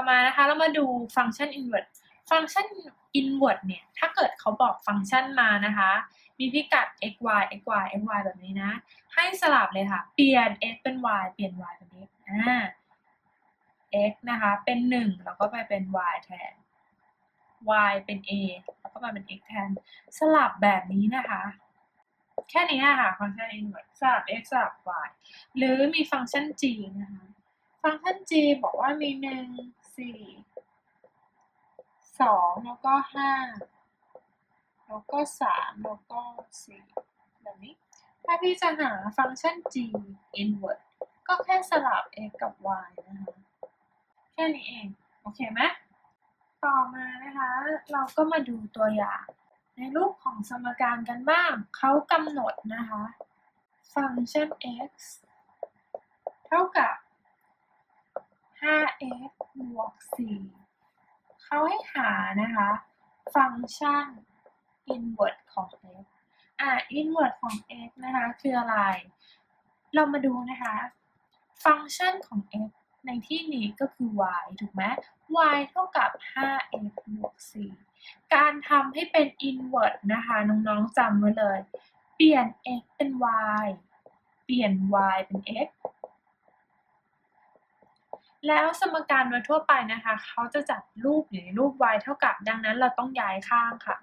ต่อมานะคะ เรามาดูฟังก์ชัน inverse ฟังก์ชัน inverse เนี่ย ถ้าเกิดเขาบอกฟังก์ชันมานะคะ มีพิกัด x y x y x y แบบนี้นะ ให้สลับเลยค่ะ เปลี่ยน x เป็น y เปลี่ยน y เป็น x อ่า x นะคะ เป็น 1 แล้วก็ไปเป็น y แทน y เป็น a แล้วก็มาเป็น x แทน สลับแบบนี้นะคะ แค่นี้ค่ะฟังก์ชัน inverse สลับ x สลับ y หรือมีฟังก์ชัน g นะคะ ฟังก์ชัน g บอกว่ามี 1 4 2แล้วก็5แล้วก็3แล้วก็4แบบนี้ ถ้าพี่จะหาฟังก์ชัน g inverse ก็แค่สลับ x กับ y นะคะแค่นี้เอง โอเคไหมต่อมานะคะ เราก็มาดูตัวอย่าง ในรูปของสมการกันบ้าง เขากำหนดนะคะ ฟังก์ชัน x เท่ากับ 5x บวก4เขาให้หานะคะ ฟังก์ชัน inverse ของ x อ่า inverse ของ x นะคะ คืออะไร เรามาดูนะคะ ฟังก์ชันของ x ในที่นี้ก็คือ y ถูกไหม y เท่ากับ 5x บวก4การทำให้เป็น inverse นะคะ น้องๆจำไว้เลย เปลี่ยน x เป็น y เปลี่ยน y เป็น x แล้วสมการโดยทั่วไปนะคะเขาจะจัดรูปอยู่ในรูป y เท่ากับ ดังนั้นเราต้องย้ายข้างค่ะ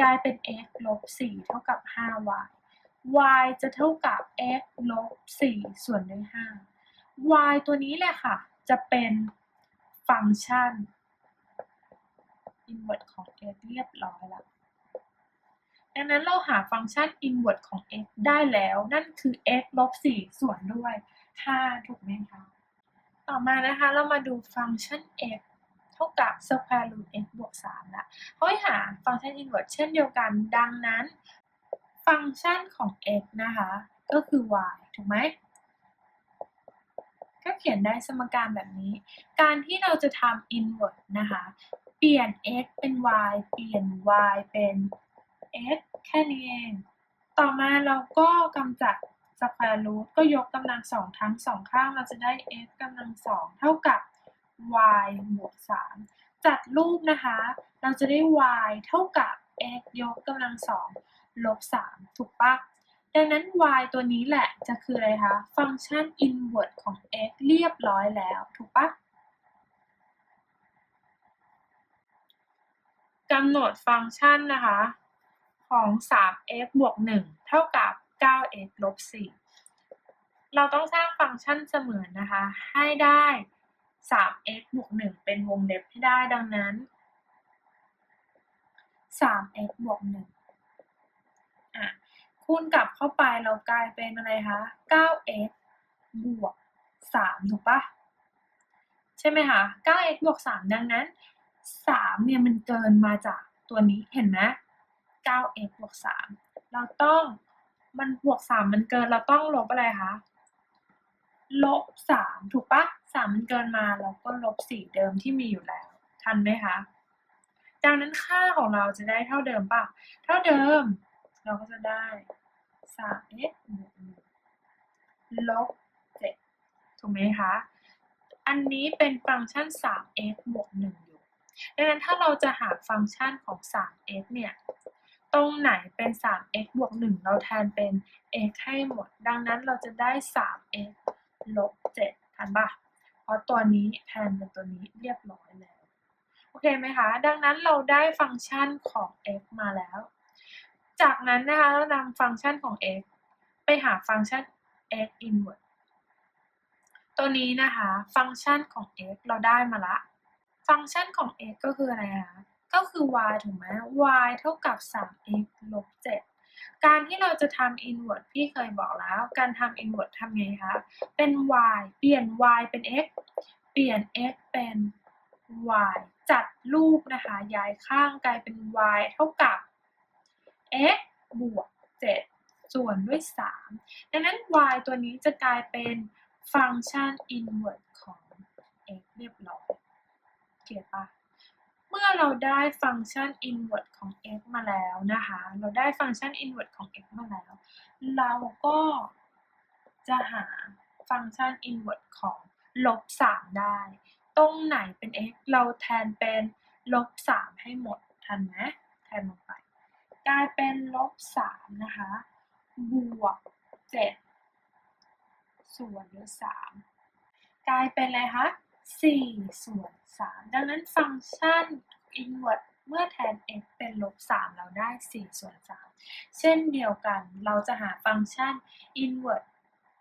กลายเป็น x ลบ4เท่ากับ 5y y จะเท่ากับ x ลบ4ส่วนด้วย5 y ตัวนี้แหละค่ะ จะเป็นฟังก์ชัน inverse ของ x เรียบร้อยแล้ว ดังนั้นเราหาฟังก์ชัน inverse ของ x ได้แล้ว นั่นคือ x ลบ4ส่วนด้วย 5 ถูกไหมคะ ต่อมานะคะเรามาดูฟังก์ชัน x เท่ากับ square root x บวก3ละเขาให้หาฟังก์ชัน inverse เช่นเดียวกัน ดังนั้น ฟังก์ชันของ x นะคะ ก็คือ y ถูกไหมก็เขียนได้สมการแบบนี้ การที่เราจะทำ inverse นะคะ เปลี่ยน x เป็น y เปลี่ยน y เป็น x แค่นี้เอง ต่อมาเราก็กำจัด square root ก็ยกกำลังสองทั้งสองข้างเราจะได้ x กำลังสองเท่ากับ y บวก3จัดรูปนะคะ เราจะได้ y เท่ากับ x ยกกำลังสองลบ3ถูกปะดังนั้น y ตัวนี้แหละจะคืออะไรคะ ฟังก์ชัน inverse ของ x เรียบร้อยแล้ว ถูกปะกำหนดฟังก์ชันนะคะ ของ 3x บวก 1 เท่ากับ 9x ลบ4เราต้องสร้างฟังก์ชันเสมือนนะคะ ให้ได้ 3x บวก1เป็นวงเล็บให้ได้ดังนั้น 3x บวก1อะคูณกลับเข้าไปเรากลายเป็นอะไรคะ 9x บวก3ถูกปะใช่ไหมคะ 9x บวก3ดังนั้น 3 เนี่ยมันเกินมาจากตัวนี้เห็นไหม 9x บวก3เราต้อง มันบวก3มันเกินเราต้องลบอะไรคะ ลบ3ถูกปะ3มันเกินมาเราก็ลบ4เดิมที่มีอยู่แล้ว ทันไหมคะ ดังนั้นค่าของเราจะได้เท่าเดิมปะเท่าเดิม เราก็จะได้ 3x บวก1ลบ7ถูกไหมคะ อันนี้เป็นฟังก์ชัน 3x บวก1อยู่ ดังนั้นถ้าเราจะหาฟังก์ชันของ 3x เนี่ย ตรงไหนเป็น 3x บวก 1 เราแทนเป็น x ให้หมด ดังนั้นเราจะได้ 3x ลบ 7 ทันปะเพราะตัวนี้แทนเป็นตัวนี้เรียบร้อยแล้ว โอเคไหมคะ ดังนั้นเราได้ฟังก์ชันของ x มาแล้ว จากนั้นนะคะเรานำฟังก์ชันของ x ไปหาฟังก์ชัน x inverse ตัวนี้นะคะ ฟังก์ชันของ x เราได้มาละ ฟังก์ชันของ x ก็คืออะไรคะ ก็คือ y ถูกไหม y เท่ากับ 3x ลบ 7 การที่เราจะทำ inverse พี่เคยบอกแล้ว การทำ inverse ทำไงคะ เป็น y เปลี่ยน y เป็น x เปลี่ยน x เป็น y จัดรูปนะคะย้ายข้างกลายเป็น y เท่ากับ x บวก 7 ส่วนด้วย 3 ดังนั้น y ตัวนี้จะกลายเป็นฟังก์ชัน inverse ของ x เรียบร้อยเขียนปะ มื่อเราได้ฟังก์ชัน inverse ของ x มาแล้วนะคะ เราได้ฟังก์ชัน inverse ของ x มาแล้ว เราก็จะหาฟังก์ชัน inverse ของลบ3ได้ ตรงไหนเป็น x เราแทนเป็นลบสามให้หมด ทันไหมแทนลงไป กลายเป็นลบสามนะคะ บวกเจ็ดส่วนด้วยสามกลายเป็นอะไรคะ สี่ส่วนสามดังนั้นฟังก์ชัน inverse เมื่อแทน x เป็นลบ 3 เราได้ 4 ส่วน 3 เช่นเดียวกันเราจะหาฟังก์ชัน inverse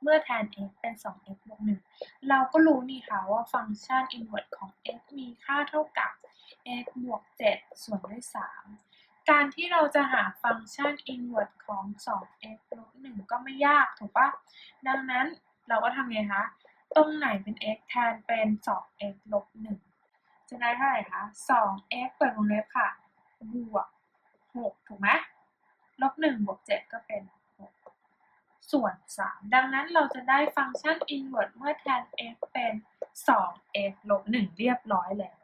เมื่อแทน x เป็น 2x บวก 1 เราก็รู้นี่ค่ะว่าฟังก์ชัน inverse ของ x มีค่าเท่ากับ x บวก 7 ส่วนด้วย 3 การที่เราจะหาฟังก์ชัน inverse ของ 2x ลบ 1 ก็ไม่ยากถูกปะดังนั้นเราก็ทำไงคะ ตรงไหนเป็น x แทนเป็น 2x ลบ1จะได้เท่าไหร่คะ 2x เปิดวงเล็บค่ะ บวก 6 ถูกไหมลบ1บวก 7 ก็เป็น 6 ส่วน 3 ดังนั้นเราจะได้ฟังก์ชัน inverse เมื่อแทน x เป็น 2x ลบ1เรียบร้อยแล้ว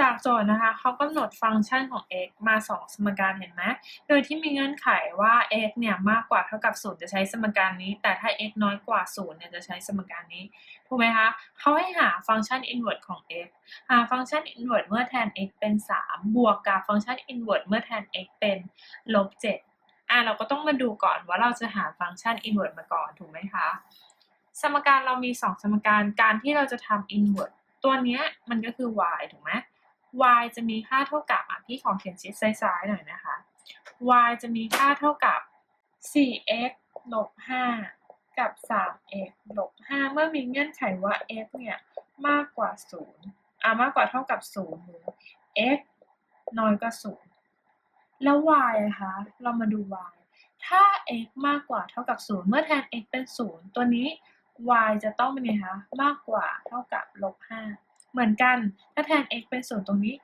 จากโจทย์นะคะเขากำหนดฟังก์ชันของ x มา 2 สมการเห็นไหมโดยที่มีเงื่อนไขว่า x เนี่ยมากกว่าเท่ากับ 0 จะใช้สมการนี้ แต่ถ้า x น้อยกว่า 0 เนี่ยจะใช้สมการนี้ ถูกไหมคะเขาให้หาฟังก์ชัน inverse ของ x หาฟังก์ชัน inverse เมื่อแทน x เป็น 3 บวกกับฟังก์ชัน inverse เมื่อแทน x เป็นลบ7อะเราก็ต้องมาดูก่อนว่าเราจะหาฟังก์ชัน inverse มาก่อนถูกไหมคะสมการเรามี 2 สมการการที่เราจะทำ inverse ตัวนี้มันก็คือ y ถูกไหม y จะมีค่าเท่ากับอะพี่ของเขียนชิดซ้ายๆหน่อยนะคะ y จะมีค่าเท่ากับ 4x ลบ 5 กับ 3x ลบ 5 เมื่อมีเงื่อนไขว่า x เนี่ยมากกว่า 0 อะมากกว่าเท่ากับ 0 หรือ x น้อยกว่า 0 แล้ว y อะคะ เรามาดู y ถ้า x มากกว่าเท่ากับ 0 เมื่อแทน x เป็น 0 ตัวนี้ y จะต้องเป็นไงคะ มากกว่าเท่ากับลบ 5 เหมือนกันถ้าแทน x เป็นศูนตรงนี้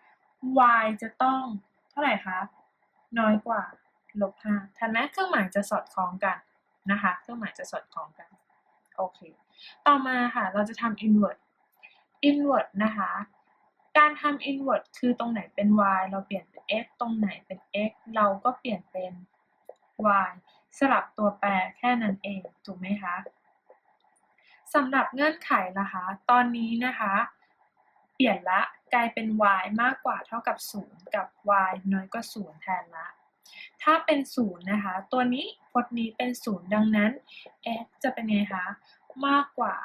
y จะต้องเท่าไหร่คะ น้อยกว่าลบ5ทันไหมเครื่องหมายจะสอดคล้องกันนะคะ เครื่องหมายจะสอดคล้องกัน โอเค ต่อมาค่ะ เราจะทำ inverse inverse นะคะ การทำ inverse คือตรงไหนเป็น y เราเปลี่ยนเป็น x ตรงไหนเป็น x เราก็เปลี่ยนเป็น y สลับตัวแปรแค่นั้นเอง ถูกไหมคะสำหรับเงื่อนไขนะคะ ตอนนี้นะคะ ลี่ยนละ กลายเป็น y มากกว่าเท่ากับ 0 กับ y น้อยกว่า 0 แทนละ ถ้าเป็น 0 นะคะ ตัวนี้พจน์นี้เป็น 0 ดังนั้น x จะเป็นไงคะ มากกว่า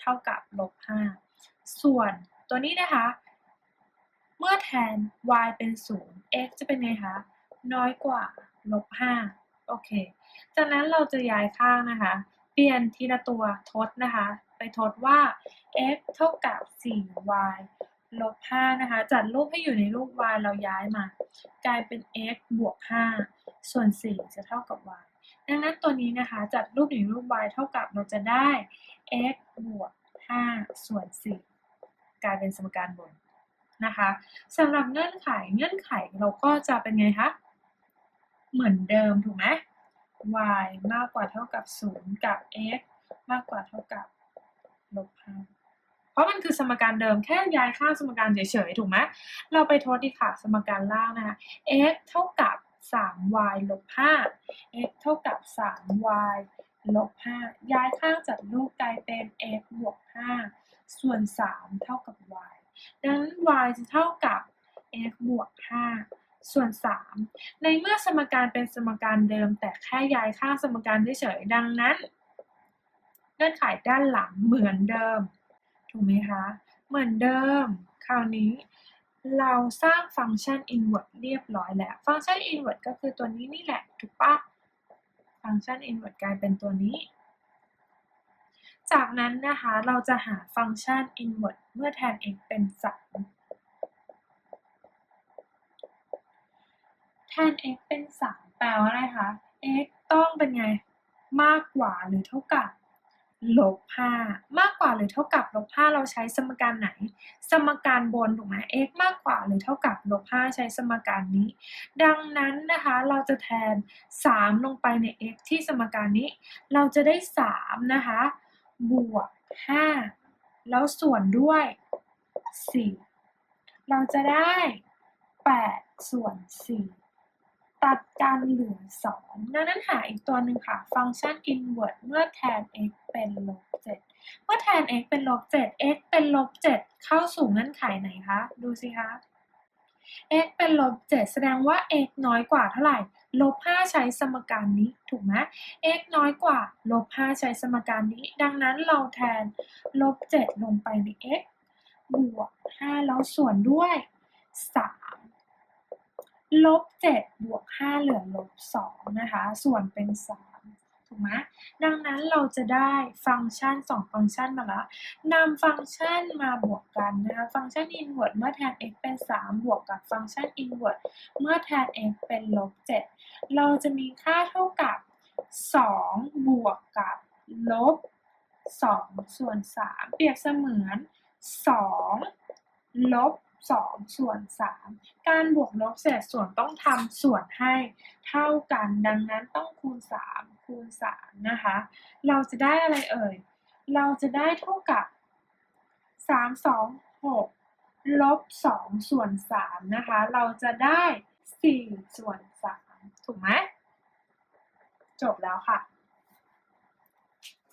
เท่ากับลบ 5 ส่วนตัวนี้นะคะ เมื่อแทน y เป็น 0 x จะเป็นไงคะ น้อยกว่าลบ 5 โอเค จากนั้นเราจะย้ายข้างนะคะ ปลี่ยนทีละตัวทดนะคะ ไปทดว่า x เท่ากับ 4y ลบ 5 นะคะ จัดรูปให้อยู่ในรูป y เราย้ายมา กลายเป็น x บวก 5 ส่วน 4 จะเท่ากับ y ดังนั้นตัวนี้นะคะ จัดรูปอยู่ในรูป y เท่ากับเราจะได้ x บวก 5 ส่วน 4 กลายเป็นสมการบนนะคะสำหรับเงื่อนไขเงื่อนไขเราก็จะเป็นไงคะ เหมือนเดิมถูกไหม y มากกว่าเท่ากับ 0 กับ x มากกว่าเท่ากับลบห้าเพราะมันคือสมการเดิมแค่ย้ายค่าสมการเฉยๆ ถูกไหมเราไปทดดีค่ะ สมการล่างนะคะ x เท่ากับ 3y ลบ5 x เท่ากับ 3y ลบ5ย้ายข้างจัดรูปกลายเป็น x บวก5ส่วน 3 เท่ากับ y ดังนั้น y จะเท่ากับ x บวก5 ส่วน 3 ในเมื่อสมการเป็นสมการเดิม แต่แค่ย้ายข้างสมการเฉยๆดังนั้น เงื่อนไขด้านหลังเหมือนเดิม ถูกไหมคะ เหมือนเดิม คราวนี้เราสร้างฟังก์ชัน inverse เรียบร้อยแล้ว ฟังก์ชัน inverse ก็คือตัวนี้นี่แหละ ถูกปะฟังก์ชัน inverse กลายเป็นตัวนี้ จากนั้นนะคะเราจะหาฟังก์ชัน inverse เมื่อแทน x เป็น 3 แทน x เป็น3แปลว่าอะไรคะ x ต้องเป็นไง มากกว่าหรือเท่ากับลบ5มากกว่าหรือเท่ากับลบ5เราใช้สมการไหน สมการบนถูกไหม x มากกว่าหรือเท่ากับลบ5ใช้สมการนี้ ดังนั้นนะคะเราจะแทน 3 ลงไปใน x ที่สมการนี้ เราจะได้ 3 นะคะ บวก 5 แล้วส่วนด้วย 4 เราจะได้ 8 ส่วน 4 ตัดกันเหลือสองดังนั้นหาอีกตัวหนึ่งค่ะ ฟังก์ชัน inverse เมื่อแทน x เป็นลบเจ็ดเมื่อแทน x เป็นลบเจ็ด x เป็นลบเจ็ดเข้าสู่เงื่อนไขไหนคะ ดูสิคะ x เป็นลบเจ็ดแสดงว่า x น้อยกว่าเท่าไหร่ลบห้าใช้สมการนี้ถูกไหม x น้อยกว่าลบห้าใช้สมการนี้ ดังนั้นเราแทนลบเจ็ดลงไปใน x บวกห้าแล้วส่วนด้วยสาม ลบเจ็ดบวกห้าเหลือลบสองนะคะ ส่วนเป็นสามถูกไหมดังนั้นเราจะได้ฟังก์ชันสองฟังก์ชันมาแล้วนำฟังก์ชันมาบวกกันนะคะฟังก์ชัน inverse เมื่อแทน x เป็น 3 บวกกับฟังก์ชัน inverse เมื่อแทน x เป็นลบ7เราจะมีค่าเท่ากับ 2 บวกกับลบ2ส่วน 3 เปรียบเสมือน 2 ลบ 2 ส่วน 3 การบวกลบเศษส่วนต้องทำส่วนให้เท่ากัน ดังนั้นต้องคูณ 3 คูณ 3 นะคะ เราจะได้อะไรเอ่ย เราจะได้เท่ากับ 3 2 6 ลบ 2 ส่วน 3 นะคะ เราจะได้ 4 ส่วน 3 ถูกไหม จบแล้วค่ะ